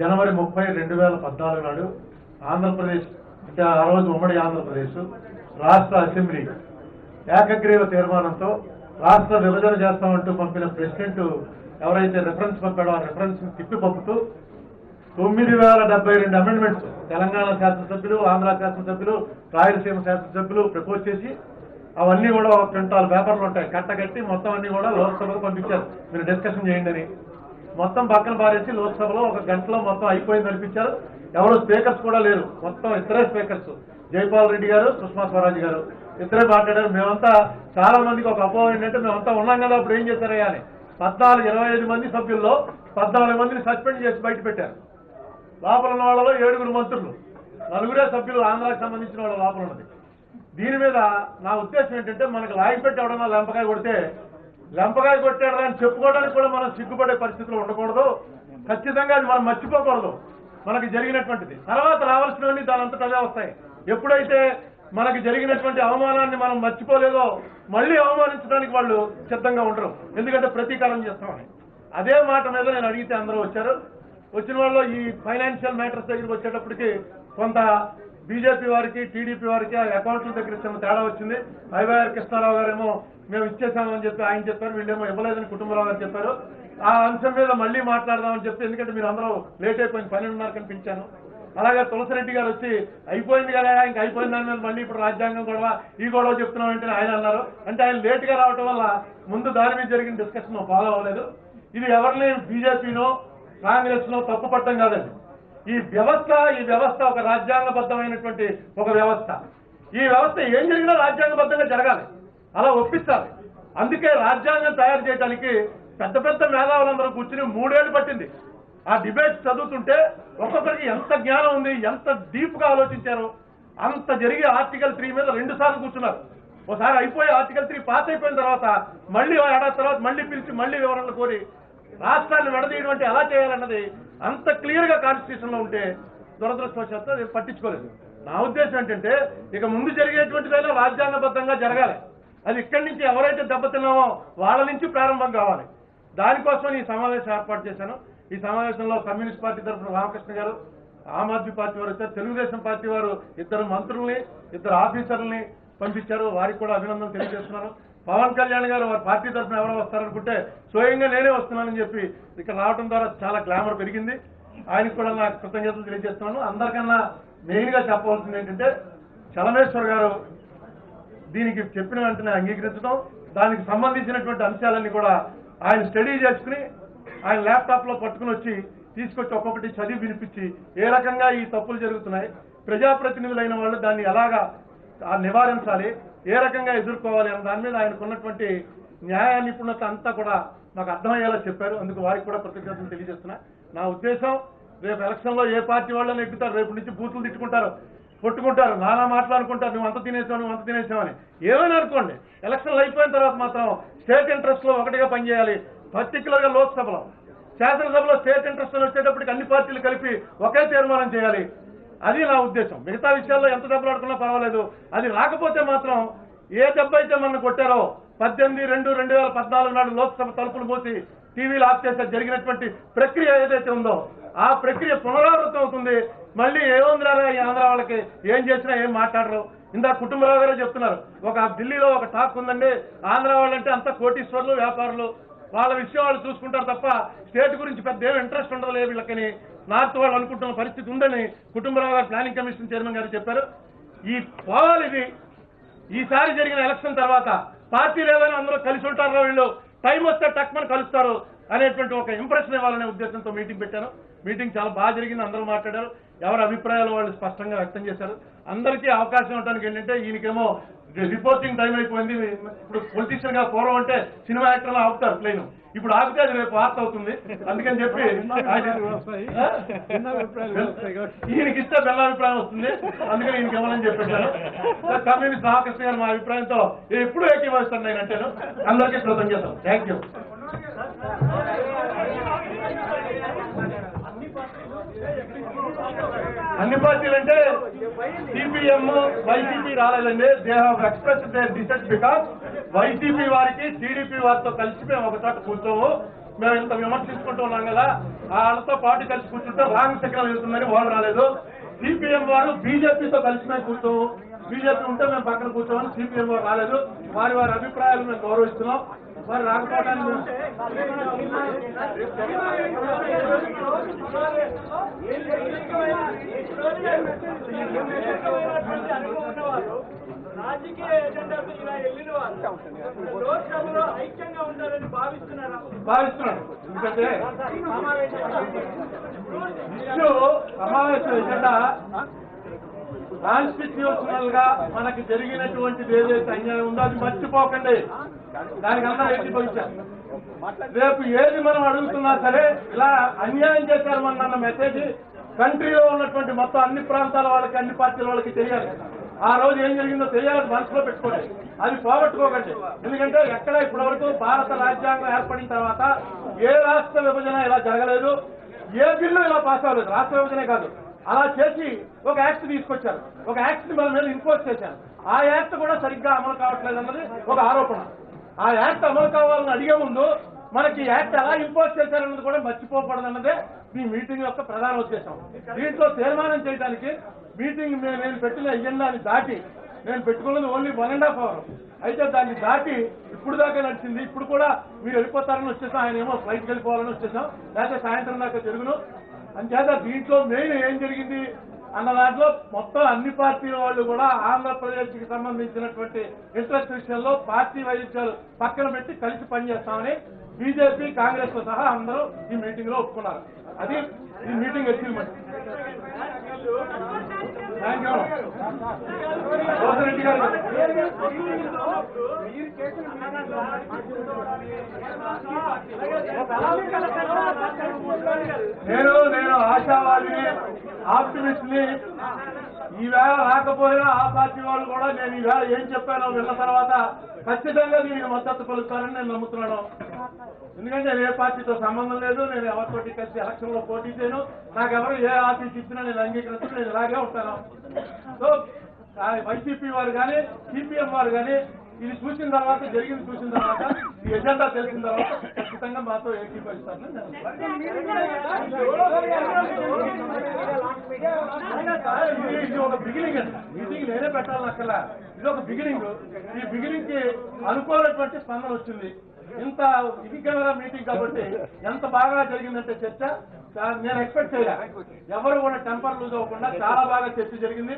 జనవరి ముప్పై రెండు వేల పద్నాలుగు నాడు ఆంధ్రప్రదేశ్ అంటే ఆ రోజు ఉమ్మడి ఆంధ్రప్రదేశ్ రాష్ట్ర అసెంబ్లీ ఏకగ్రీవ తీర్మానంతో రాష్ట్ర విభజన చేస్తామంటూ పంపిన ప్రెసిడెంట్ ఎవరైతే రిఫరెన్స్ పంపాడో ఆ రిఫరెన్స్ తిప్పి పంపుతూ తొమ్మిది వేల డెబ్బై రెండు అమెండ్మెంట్స్ తెలంగాణ శాసనసభ్యులు ఆంధ్ర శాసనసభ్యులు రాయలసీమ శాసనసభ్యులు ప్రపోజ్ చేసి అవన్నీ కూడా ఒక క్వింటాల్ పేపర్లు ఉంటాయి. కట్టగట్టి మొత్తం అన్ని కూడా లోక్సభకు పంపించారు. మీరు డిస్కషన్ చేయండి అని. మొత్తం పక్కన పారేసి లోక్సభలో ఒక గంటలో మొత్తం అయిపోయింది అనిపించారు. ఎవరు స్పీకర్స్ కూడా లేరు. మొత్తం ఇతరే స్పీకర్స్. జైపాల్ రెడ్డి గారు సుష్మా స్వరాజ్ గారు. ఇతరే మాట్లాడారు. మేమంతా చాలా మందికి ఒక అపోహ ఏంటంటే మేమంతా ఉన్నాం కదా అప్పుడు ఏం చేశారయ్యా అని. పద్నాలుగు ఇరవై ఐదు మంది సభ్యుల్లో పద్నాలుగు మందిని సస్పెండ్ చేసి బయట పెట్టారు. లోపల ఉన్న వాళ్ళలో ఏడుగురు మంత్రులు. నలుగురే సభ్యులు ఆంధ్రాకి సంబంధించిన వాళ్ళ లోపల ఉన్నది. దీని మీద నా ఉద్దేశం ఏంటంటే మనకు లాగి పెట్టి ఎవడన్నా లెంపకాయ కొడితే లంపగా కొట్టాడు అని చెప్పుకోవడానికి కూడా మనం సిగ్గుపడే పరిస్థితిలో ఉండకూడదు. ఖచ్చితంగా అది మనం మర్చిపోకూడదు. మనకి జరిగినటువంటిది. తర్వాత రావాల్సినవన్నీ దానంతట అవే వస్తాయి. ఎప్పుడైతే మనకి జరిగినటువంటి అవమానాన్ని మనం మర్చిపోలేదో మళ్ళీ అవమానించడానికి వాళ్ళు సిద్ధంగా ఉండరు. ఎందుకంటే ప్రతీకారం చేస్తామని. అదే మాట మీద నేను అడిగితే అందరూ వచ్చారు. వచ్చిన వాళ్ళు ఈ ఫైనాన్షియల్ మ్యాటర్స్ దగ్గరికి వచ్చేటప్పటికి కొంత బీజేపీ వారికి టీడీపీ వారికి ఆ అకౌంట్ల దగ్గర తేడా వచ్చింది. ఐవైఆర్ కృష్ణారావు గారేమో మేము ఇచ్చేసామని చెప్పి ఆయన చెప్పారు వీళ్ళేమో ఇవ్వలేదని కుటుంబరావు గారు చెప్పారు. ఆ అంశం మీద మళ్ళీ మాట్లాడదామని చెప్పి ఎందుకంటే మీరు అందరూ లేట్ అయిపోయింది పన్నెండున్నర కనిపించాను. అలాగే తులసిరెడ్డి గారు వచ్చి అయిపోయింది కదా ఇంకా అయిపోయింది దాని మీద మళ్ళీ ఇప్పుడు రాజ్యాంగం గొడవ ఈ గొడవ చెప్తున్నామంటే ఆయన అన్నారు. అంటే ఆయన లేట్గా రావటం వల్ల ముందు దాని మీద జరిగిన డిస్కషన్ ఫాలో అవ్వలేదు. ఇది ఎవరిని బీజేపీనో కాంగ్రెస్ నో తప్పుపట్టం కాదండి. ఈ వ్యవస్థ ఈ వ్యవస్థ ఒక రాజ్యాంగబద్ధమైనటువంటి ఒక వ్యవస్థ. ఈ వ్యవస్థ ఏం జరిగినా రాజ్యాంగబద్ధంగా జరగాలి. అలా ఒప్పిస్తారు. అందుకే రాజ్యాంగం తయారు చేయడానికి పెద్ద పెద్ద మేధావులందరూ కూర్చుని మూడేళ్ళు పట్టింది. ఆ డిబేట్ చదువుతుంటే ఒక్కొక్కరికి ఎంత జ్ఞానం ఉంది ఎంత డీప్గా ఆలోచించారు. అంత జరిగి ఆర్టికల్ త్రీ మీద రెండు సార్లు కూర్చున్నారు. ఒకసారి అయిపోయి ఆర్టికల్ త్రీ పాస్ అయిపోయిన తర్వాత మళ్ళీ ఏడాది తర్వాత మళ్ళీ పిలిచి మళ్ళీ వివరణలు కోరి రాష్ట్రాన్ని విడదీయడం అంటే ఎలా చేయాలన్నది అంత క్లియర్గా కాన్స్టిట్యూషన్లో ఉంటే దురదృష్టవశాత్తు అది పట్టించుకోలేదు. నా ఉద్దేశం ఏంటంటే ఇక ముందు జరిగేటువంటిదైనా రాజ్యాంగబద్ధంగా జరగాలి. అది ఇక్కడి నుంచి ఎవరైతే దెబ్బతిన్నామో వాళ్ళ నుంచి ప్రారంభం కావాలి. దానికోసం ఈ సమావేశం ఏర్పాటు చేశాను. ఈ సమావేశంలో కమ్యూనిస్ట్ పార్టీ తరఫున రామకృష్ణ గారు ఆమ్ ఆద్మీ పార్టీ వారు వచ్చారు. తెలుగుదేశం పార్టీ వారు ఇద్దరు మంత్రుల్ని ఇద్దరు ఆఫీసర్లని పంపించారు. వారికి కూడా అభినందనలు తెలియజేస్తున్నాను. పవన్ కళ్యాణ్ గారు వారి పార్టీ తరఫున ఎవరో వస్తారనుకుంటే స్వయంగా నేనే వస్తున్నానని చెప్పి ఇక్కడ రావడం ద్వారా చాలా గ్లామర్ పెరిగింది. ఆయనకు కూడా నా కృతజ్ఞతలు తెలియజేస్తున్నాను. అందరికన్నా మెయిన్గా చెప్పవలసింది ఏంటంటే చలమేశ్వర్ గారు దీనికి చెప్పిన వెంటనే అంగీకరించడం దానికి సంబంధించినటువంటి అంశాలన్నీ కూడా ఆయన స్టడీ చేసుకుని ఆయన ల్యాప్టాప్లో పట్టుకుని వచ్చి తీసుకొచ్చి ఒక్కొక్కటి చదివి వినిపించి ఏ రకంగా ఈ తప్పులు జరుగుతున్నాయి ప్రజాప్రతినిధులైన వాళ్ళు దాన్ని ఎలాగా నివారించాలి ఏ రకంగా ఎదుర్కోవాలి అన్న దాని మీద ఆయనకు ఉన్నటువంటి న్యాయ నిపుణత అంతా కూడా నాకు అర్థమయ్యేలా చెప్పారు. అందుకు వారికి కూడా కృతజ్ఞతలు తెలియజేస్తున్నా. నా ఉద్దేశం రేపు ఎలక్షన్లో ఏ పార్టీ వాళ్ళని ఎక్కుతారు రేపు నుంచి బూతులు తిట్టుకుంటారు కొట్టుకుంటారు నానా మాట్లాడుకుంటారు నువ్వు అంత తినేసావు నువ్వు అంత తినేసావని ఏమైనా అనుకోండి ఎలక్షన్లు అయిపోయిన తర్వాత మాత్రం స్టేట్ ఇంట్రెస్ట్లో ఒకటిగా పనిచేయాలి పర్టికులర్గా లోక్సభలో. శాసనసభలో స్టేట్ ఇంట్రెస్ట్ వచ్చేటప్పటికి అన్ని పార్టీలు కలిపి ఒకే తీర్మానం చేయాలి. అది నా ఉద్దేశం. మిగతా విషయాల్లో ఎంత దెబ్బలాడుకున్నా పర్వాలేదు. అది రాకపోతే మాత్రం ఏ దెబ్బ అయితే మనం కొట్టారో పద్దెనిమిది రెండు రెండు వేల పద్నాలుగు నాడు లోక్సభ తలుపులు మూసి టీవీలు ఆఫ్ చేస్తే జరిగినటువంటి ప్రక్రియ ఏదైతే ఉందో ఆ ప్రక్రియ పునరావృతం అవుతుంది. మళ్ళీ ఏముందిరా ఈ ఆంధ్ర వాళ్ళకి ఏం చేసినా ఏం మాట్లాడరు. ఇందా కుటుంబరావు గారే చెప్తున్నారు ఒక ఢిల్లీలో ఒక టాక్ ఉందండి. ఆంధ్ర వాళ్ళంటే అంత కోటీశ్వర్లు వ్యాపారులు. వాళ్ళ విషయం వాళ్ళు చూసుకుంటారు తప్ప స్టేట్ గురించి పెద్ద ఏం ఇంట్రెస్ట్ ఉండదు లేదు వీళ్ళకని నార్త్ వాళ్ళు అనుకుంటున్న పరిస్థితి ఉందని కుటుంబరావు గారు ప్లానింగ్ కమిషన్ చైర్మన్ గారు చెప్పారు. ఈ పోవాలి ఇది. ఈసారి జరిగిన ఎలక్షన్ తర్వాత పార్టీ లేదని అందరూ కలిసి ఉంటారు వీళ్ళు. టైం వస్తే టక్మని కలుస్తారు అనేటువంటి ఒక ఇంప్రెషన్ ఇవ్వాలనే ఉద్దేశంతో మీటింగ్ పెట్టాను మీటింగ్ చాలా బాగా జరిగింది అందరూ మాట్లాడారు. ఎవరి అభిప్రాయాలు వాళ్ళు స్పష్టంగా వ్యక్తం చేశారు. అందరికీ అవకాశం ఇవ్వడానికి ఏంటంటే ఈయనకేమో రిపోర్టింగ్ టైం అయిపోయింది. ఇప్పుడు పొలిటీషియన్గా పూర్వం అంటే సినిమా యాక్టర్లు ఆపుతారు ప్లేన్ ఇప్పుడు ఆపితే అది రేపు వార్త అవుతుంది. అందుకని చెప్పి ఈయనకి ఇస్తే బెల్ల అభిప్రాయం వస్తుంది. అందుకని ఈయనకి ఇవ్వాలని చెప్పారు కమ్యూనిస్ట్ గారు మా అభిప్రాయంతో ఎప్పుడు ఏకీభవిస్తాను నేను అంటాను. అందరికీ కృతజ్ఞతలు. థ్యాంక్ యూ అన్ని పార్టీలు అంటే సిపిఎం వైసీపీ రాలేదండి. They have express their dissent because YCP వారికి టీడీపీ వారితో కలిసి మేము ఒక చోట కూర్చోము. మేము ఇంత విమర్శించుకుంటూ ఉన్నాం కదా వాళ్ళతో పాటు కలిసి కూర్చుంటే రాంగ్ సిగ్నల్ వెళ్తుందని వాళ్ళు రాలేదు. సిపిఎం వారు బీజేపీతో కలిసి మేము కూర్చోము. బీజేపీ ఉంటే మేము పక్కన కూర్చోమని సిపిఎం వారు రాలేదు. వారి వారి అభిప్రాయాలు మేము గౌరవిస్తున్నాం. వారు రాకపోవడానికి రాజకీయ ఎజెండాతో ఇలా వెళ్ళిన వాళ్ళు. లోక్సభలో ఐక్యంగా ఉండాలని భావిస్తున్నారా? భావిస్తున్నాను ఎందుకంటే సమావేశం ఎజెండా కాన్స్టిట్యూషనల్గా మనకు జరిగినటువంటిది ఏదైతే అన్యాయం ఉందో అది మర్చిపోకండి. దానికన్నా అందరూ ఎత్తిపోయించారు రేపు ఏది మనం అడుగుతున్నా సరే ఇలా అన్యాయం చేశారు మన మెసేజ్ కంట్రీలో ఉన్నటువంటి మొత్తం అన్ని ప్రాంతాల వాళ్ళకి అన్ని పార్టీల వాళ్ళకి తెలియాలి. ఆ రోజు ఏం జరిగిందో తెలియాలని మనసులో పెట్టుకోండి. అది పోగొట్టుకోకండి. ఎందుకంటే ఎక్కడ ఇప్పటివరకు భారత రాజ్యాంగం ఏర్పడిన తర్వాత ఏ రాష్ట్ర విభజన ఇలా జరగలేదు ఏ బిల్లు ఇలా పాస్ అవ్వలేదు. రాష్ట్ర విభజనే కాదు. అలా చేసి ఒక యాక్ట్ తీసుకొచ్చారు. ఒక యాక్ట్ని మన మీద ఇంపోజ్ చేశారు. ఆ యాక్ట్ కూడా సరిగ్గా అమలు కావట్లేదు అన్నది ఒక ఆరోపణ. ఆ యాక్ట్ అమలు కావాలని అడిగే ముందు మనకి యాక్ట్ ఎలా ఇంపోజ్ చేశారన్నది కూడా మర్చిపోకూడదన్నదే మీ మీటింగ్ యొక్క ప్రధాన ఉద్దేశం. దీంట్లో తీర్మానం చేయడానికి మీటింగ్ నేను పెట్టిన ఎజెండాని దాటి నేను పెట్టుకున్నది only one and half hour అయితే దాన్ని దాటి ఇప్పుడు దాకా నడిచింది. ఇప్పుడు కూడా మీరు వెళ్ళిపోతారని వచ్చేసాం. ఆయన ఏమో ఫ్లైట్కి వెళ్ళిపోవాలని వచ్చేసాం. లేకపోతే సాయంత్రం దాకా జరుగును. అంచేత దీంట్లో మెయిన్ ఏం జరిగింది అన్న దాంట్లో మొత్తం అన్ని పార్టీల వాళ్ళు కూడా ఆంధ్రప్రదేశ్కి సంబంధించినటువంటి ఇంట్రెస్ట్ విషయంలో పార్టీ వైద్యాలు పక్కన పెట్టి కలిసి పనిచేస్తామని బీజేపీ కాంగ్రెస్తో సహా అందరూ ఈ మీటింగ్లో ఒప్పుకున్నారు. అది ఈ meeting achievement thank you Rosireddy గారు నేను నేను ఆశావాదిని ఆప్టిమిస్ట్ని. ఈవేళ రాకపోయినా ఆ పార్టీ వాళ్ళు కూడా నేను ఈవేళ ఏం చెప్పానో విన్న తర్వాత ఖచ్చితంగా దీనికి మద్దతు పలుకుతారని నేను నమ్ముతున్నాను. ఎందుకంటే ఏ పార్టీతో సంబంధం లేదు నేను ఎవరితోటి కలిసి ఎలక్షన్లో పోటీ చేయను. నాకెవరు ఏ ఆఫీస్ ఇచ్చినా నేను అంగీకరిస్తూ నేను ఇలాగే ఉంటాను. సో వైసీపీ వారు కానీ సిపిఎం వారు కానీ ఇది చూసిన తర్వాత జరిగింది చూసిన తర్వాత ఈ ఎజెండా తెలిసిన తర్వాత ఖచ్చితంగా మాతో ఏకీభవిస్తారని ఇది- ఒక బిగినింగ్ అండి మీటింగ్ నేనే పెట్టాలని అక్కల ఇది ఒక బిగినింగ్ ఈ బిగినింగ్కి అనుకోనటువంటి స్పందన వచ్చింది. ఇంత ఇది కెమెరా మీటింగ్ కాబట్టి ఎంత బాగా జరిగిందంటే చర్చ చా- నేను ఎక్స్పెక్ట్ చేయలే. ఎవరు కూడా టెంపర్ లూజ్ అవ్వకుండా చాలా బాగా చర్చ జరిగింది.